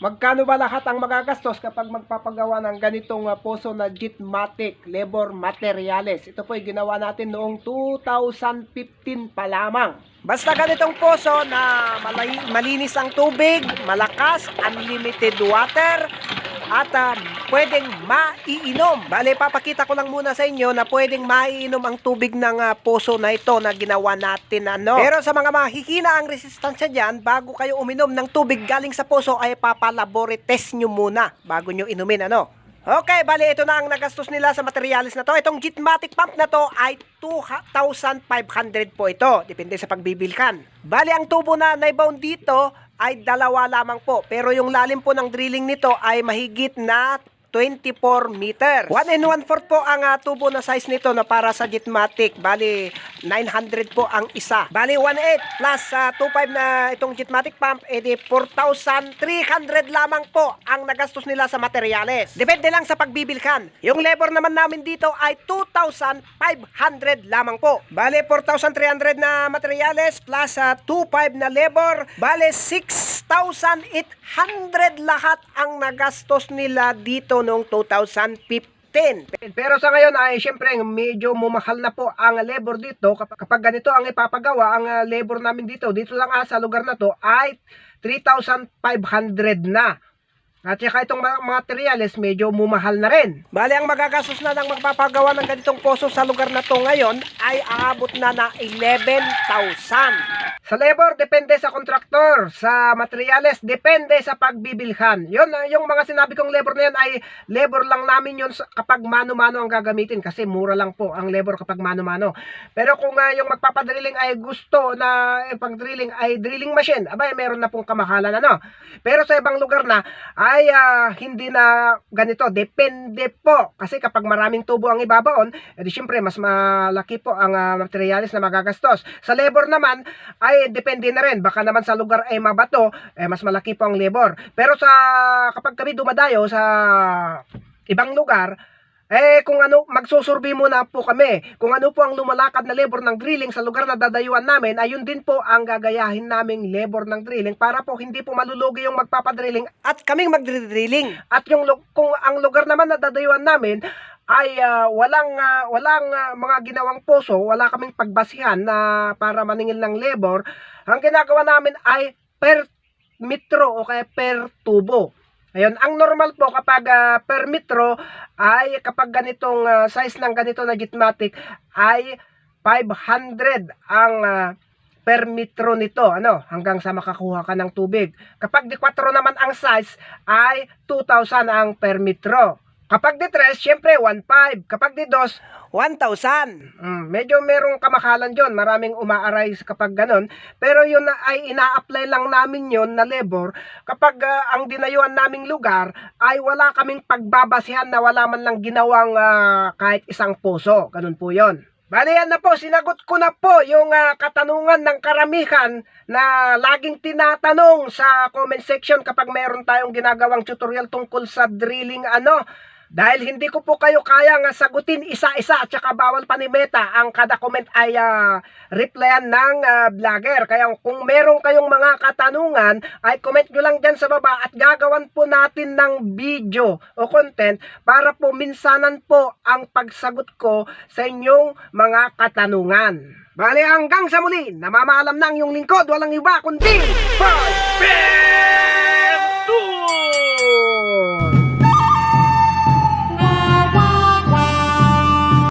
Magkano ba lahat ang magagastos kapag magpapagawa ng ganitong uh, poso na Jitmatic Labor Materials? Ito po ay ginawa natin noong 2015 pa lamang. Basta ganitong poso na malinis ang tubig, malakas, unlimited water, at ah, pwedeng maiinom. Bale, papakita ko lang muna sa inyo na pwedeng maiinom ang tubig ng ah, poso na ito na ginawa natin. Ano. Pero sa mga mahihina ang resistensya dyan, bago kayo uminom ng tubig galing sa poso, ay papalabore test nyo muna bago nyo inumin. Ano? Okay, bali ito na ang nagastos nila sa materials na to. Itong Jitmatic pump na to ay 2,500 po ito. Depende sa pagbibilkan. Bali ang tubo na naibound dito ay dalawa lamang po. Pero yung lalim po ng drilling nito ay mahigit na 24 meters. 1 and 1 4 po ang ah, tubo na size nito na para sa Jitmatic. Bali, 900 po ang isa. Bali, 1.8 plus sa 2.5 na itong Jitmatic pump, edi 4,300 lamang po ang nagastos nila sa materyales. Depende lang sa pagbibilkan. Yung labor naman namin dito ay 2,500 lamang po. Bali, 4,300 na materyales plus sa 2.5 na labor. Bali, 6,800 lahat ang nagastos nila dito noong 2015. Pero sa ngayon ay syempre medyo mumahal na po ang labor dito. Kapag, ganito ang ipapagawa, ang ah, labor namin dito, dito lang ah, sa lugar na to ay 3,500 na. At saka itong materials medyo mumahal na rin. Bali ang magagastos na ng magpapagawa ng ganitong poso sa lugar na to ngayon ay aabot na na 11,000. Sa labor, depende sa kontraktor. Sa materials, depende sa pagbibilhan. Yun, ah, yung mga sinabi kong labor na yun ay labor lang namin yun kapag mano-mano ang gagamitin kasi mura lang po ang labor kapag mano-mano. Pero kung ah, yung magpapadrilling ay gusto na eh, pang drilling ay drilling machine, abay meron na pong kamahalan ano. Pero sa ibang lugar na ay ah, hindi na ganito, depende po. Kasi kapag maraming tubo ang ibabaon, edi syempre mas malaki po ang ah, materials na magagastos. Sa labor naman ay depende na rin. Baka naman sa lugar ay mabato, eh, mas malaki po ang labor. Pero sa kapag kami dumadayo sa ibang lugar, eh, kung ano, magsusurvey muna po kami. Kung ano po ang lumalakad na labor ng drilling sa lugar na dadayuan namin, ayun din po ang gagayahin naming labor ng drilling para po hindi po malulugi yung magpapadrilling at kaming magdrilling. At yung kung ang lugar naman na dadayuan namin ay ah, walang ah, walang ah, mga ginawang poso, wala kaming pagbasihan na para maningil ng labor. Ang ginagawa namin ay per metro o kaya per tubo. Ayun, ang normal po kapag ah, per metro ay kapag ganitong ah, size ng ganito na Gitmatic ay 500 ang ah, per metro nito, ano, hanggang sa makakuha ka ng tubig. Kapag di 4 naman ang size ay 2,000 ang per metro. Kapag di 3, syempre 1,500. Kapag di 2, 1,000. Mm, medyo merong kamakalan yon Maraming umaaray kapag ganon. Pero yun na ay ina-apply lang namin yon na labor kapag ah, ang dinayuan naming lugar ay wala kaming pagbabasihan na wala man lang ginawang ah, kahit isang puso. Ganun po yon. Bali yan na po, sinagot ko na po yung ah, katanungan ng karamihan na laging tinatanong sa comment section kapag mayroon tayong ginagawang tutorial tungkol sa drilling ano. Dahil hindi ko po kayo kaya nga sagutin isa-isa at saka bawal pa ni Meta ang kada comment ay ah, replyan ng ah, vlogger. Kaya kung meron kayong mga katanungan ay comment nyo lang dyan sa baba at gagawan po natin ng video o content para po minsanan po ang pagsagot ko sa inyong mga katanungan. Bali hanggang sa muli, namamaalam na ang iyong lingkod, walang iba kundi Bye!